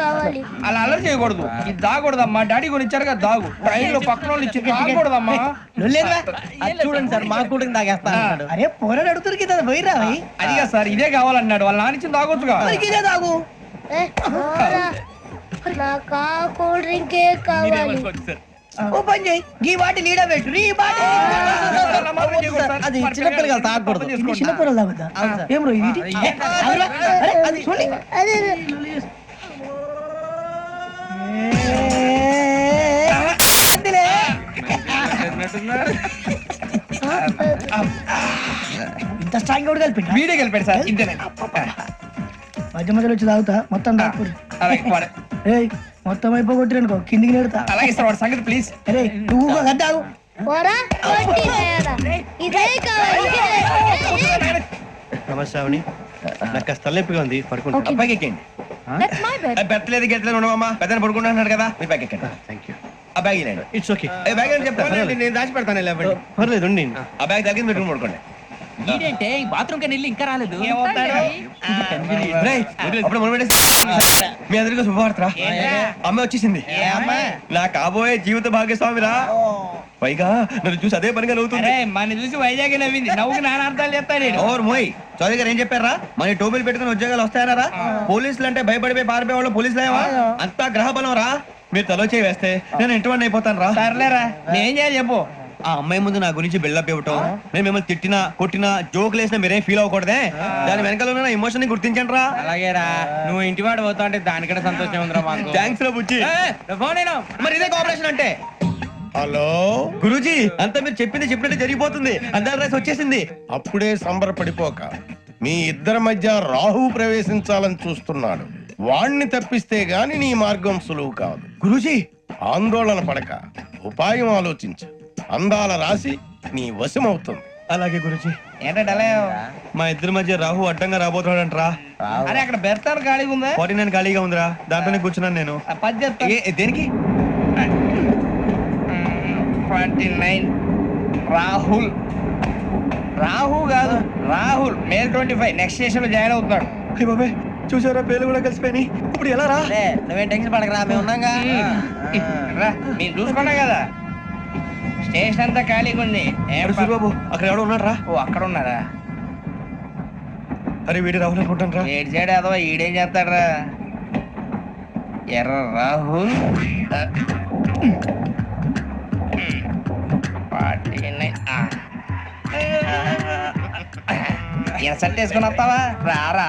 కావాలి? అలా అల్లరి చేయకూడదు. ఇది దాగకూడదమ్మా. డాడీ కొని ఇచ్చారు కదా దాగు. ట్రైన్లో పక్కన వాళ్ళు ఇచ్చి దాగకూడదమ్మా. చూడండి సార్ మా కూడా తాగేస్తా అన్నాడు. అరే పోరాడు అడుగుతారు కదా పోయిరా. అదిగా సార్ ఇదే కావాలన్నాడు. వాళ్ళ నాన్న ఇచ్చింది తాగొచ్చుగా మరి ఇదే తాగు ఏ, పోరా. నాకు ఆ కూల్ డ్రింకే కావాలి. ఓ పని చేయి. ఈ వాటి లీడ పెట్టు. ఈ వాటి అది చిన్నపిల్లలు కదా తాగకూడదు. ఇది చిన్న పొరలు తాగుతా. ఏం ఇది? అది చూడండి ఇంత స్ట్రాంగ్ కూడా కలిపి వీడియో గెలిపాడు సార్ మధ్య మధ్యలో వచ్చి తాగుతా మొత్తం తాగుతుంది అలాగే వాడు- ఏయ్ మొత్తం అయిపోగొట్టిరనుకో కిందికి నేడుతా. అలాగే సార్ వాడు సంగతి ప్లీజ్ అరే నువ్వు కదా తాగు నాకు కాస్త తలెప్పిగా ఉంది పడుకుంటా. అబ్బాయికి ఎక్కండి. పెట్టలేదు గెట్టలేదు ఉండవమ్మా. పెద్దని పడుకుంటున్నాడు కదా మీ బ్యాగ్ ఎక్కండి ఆ బ్యాగ్ ఇలాండి ఇట్స్ ఓకే ఏ బ్యాగ్ అని చెప్పాలి నేను దాచి పెడతాను లేవండి పర్లేదు ఉండి ఆ బ్యాగ్ తగ్గింది పెట్టుకుని పడుకోండి ఏంటంటే బాత్రూమ్ కని వెళ్ళి ఇంకా రాలేదు. రేయ్, అప్పుడు మొదలు పెట్టేసి మీ అందరికీ శుభవార్తరా అమ్మ వచ్చేసింది. నా కాబోయే జీవిత భాగ్యస్వామిరా. పైగా నన్ను చూసి అదే పనిగా నవ్వుతుంది. మన చూసి వైజాగ్ నవ్వింది. నవ్వుకి నాన్న అర్థాలు చెప్తాడు ఓర్ మోయ్. చౌదరి గారు ఏం చెప్పారా? మన టోబీలు పెట్టుకుని ఉద్యోగాలు వస్తాయనరా పోలీసులు అంటే భయపడిపోయి పారిపోయే వాళ్ళు పోలీసులు ఏవా అంతా గ్రహ బలం రా. మీరు తలో చేయి వేస్తే నేను ఇంటివాడిని అయిపోతాను రా. సర్లేరా నేనేం చేయాలి చెప్పు. ఆ అమ్మాయి ముందు నా గురించి బిల్డప్ ఇవ్వటం నేను మిమ్మల్ని తిట్టినా కొట్టినా జోకులు వేసినా మీరేం ఫీల్ అవ్వకూడదే. దాని వెనకాల ఉన్న ఎమోషన్ని గుర్తించండి రా. అలాగేరా నువ్వు ఇంటి వాడు పోతా అంటే దానికంటే సంతోషం ఉందిరా మాకు. థ్యాంక్స్ రా బుజ్జి. ఫోన్ నేను మరి ఇదే కోఆపరేషన్ అంటే? హలో? గురూజీ అంతా మీరు చెప్పింది చెప్పినట్టు జరిగిపోతుంది. అందాల రైస్ వచ్చేసింది. అప్పుడే సంబరపడిపోక మీ ఇద్దరి మధ్య రాహు ప్రవేశించాలని చూస్తున్నాడు. వాణ్ణి తప్పిస్తే గాని నీ మార్గం సులువు కాదు. గురూజీ! ఆందోళన పడక ఉపాయం ఆలోచించు. అందాల రాశి నీ వశమవుతుంది. అలాగే గురూజీ. ఏంటంటే మా ఇద్దరి మధ్య రాహు అడ్డంగా రాబోతున్నాడంట్రా. అరే అక్కడ బెర్తాను ఖాళీగా ఉందా? ఫార్టీ నైన్ ఖాళీగా ఉందిరా. దాంట్లోనే కూర్చున్నాను నేను. పది చెప్తా. దేనికి? Twenty nine. రాహుల్. రాహు కాదు Rahul. Male twenty five. Next స్టేషన్లో జాయిన్ అవుతున్నాడు. బాబాయ్ చూసారా? పేర్లు కూడా కలిసిపోయినాయి. ఇప్పుడు ఎలా రా? నువ్వేం టెన్షన్ పడకరా? మేము ఉన్నాగా. రా మీరు చూసుకున్నా కదా. స్టేషన్ అంతా ఖాళీగా ఉంది. సూరిబాబు అక్కడ ఎవడో ఉన్నాడు రా. ఓ అక్కడ ఉన్నారా? అరే వీడి రాహుల్ అనుకుంటాను రా. ఏడు సైడ్ అదో ఈడేం చేస్తాడరా? ఎర్ర రాహుల్. ఇన్సల్ట్ వేసుకుని వస్తావా? రారా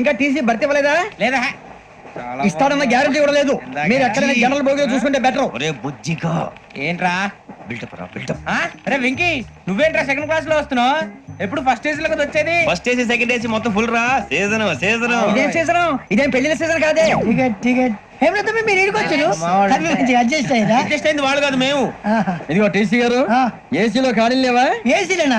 ఇంకా టీసీ భర్తీ ఇవ్వలేదా? లేదా? ఇస్తాడన్న గ్యారంటీ కూడా లేదు. మీరు ఎక్కడైనా జనరల్ బోగిలో చూసుకుంటే బెటర్ ఒరే బుజ్జిగా. ఏంట్రా? బిల్డప్ రా బిల్డప్? అరే వెంకీ నువ్వేంట్రా సెకండ్ క్లాస్లో వస్తున్నావు? ఎప్పుడు ఫస్ట్ ఏజ్లో కదా వచ్చేది? ఫస్ట్ ఏసీ సెకండ్ ఏసీ మొత్తం ఫుల్ రా. సీజన్ సీజన్ ఇదేం సీజన్ ఇదేం పెళ్ళిన సీజన్ కాదే? టికెట్ టికెట్ ఏమిటో మీరు ఇడికి వచ్చారు అడ్జస్ట్ అయ్యారా అడ్జస్ట్ అయింది వాళ్ళు కాదు మేము. ఇదిగో టీసీ గారు. ఏసీలో ఖాళీ లేవా? ఏసీలేనా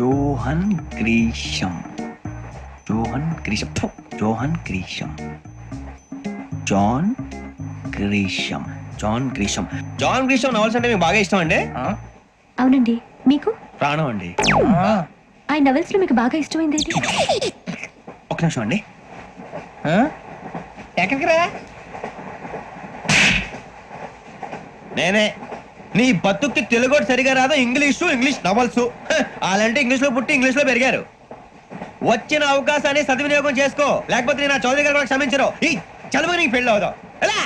John Grisham. John Grisham. John Grisham. John Grisham. John Grisham. John Grisham novels అంటే మీకు బాగా ఇష్టం అండి అవునండి. మీకు? ప్రాణం అండి. ఆ. నవెల్స్లో మీకు బాగా ఇష్టమైంది ఏది? ఒక నిమిషం అండి. ఎక్కడికి రా? నేనే. నీ బతుక్కి తెలుగు సరిగా రాదు ఇంగ్లీషు ఇంగ్లీష్ నవల్స్ అలాంటి ఇంగ్లీష్లో పుట్టి ఇంగ్లీష్లో పెరిగారు. వచ్చిన అవకాశాన్ని సద్వినియోగం చేసుకో. లేకపోతే నా చౌదరి గారు కూడా క్షమించరు ఈ చదువు నీకు పెళ్ళి అవుదాం. ఎలా?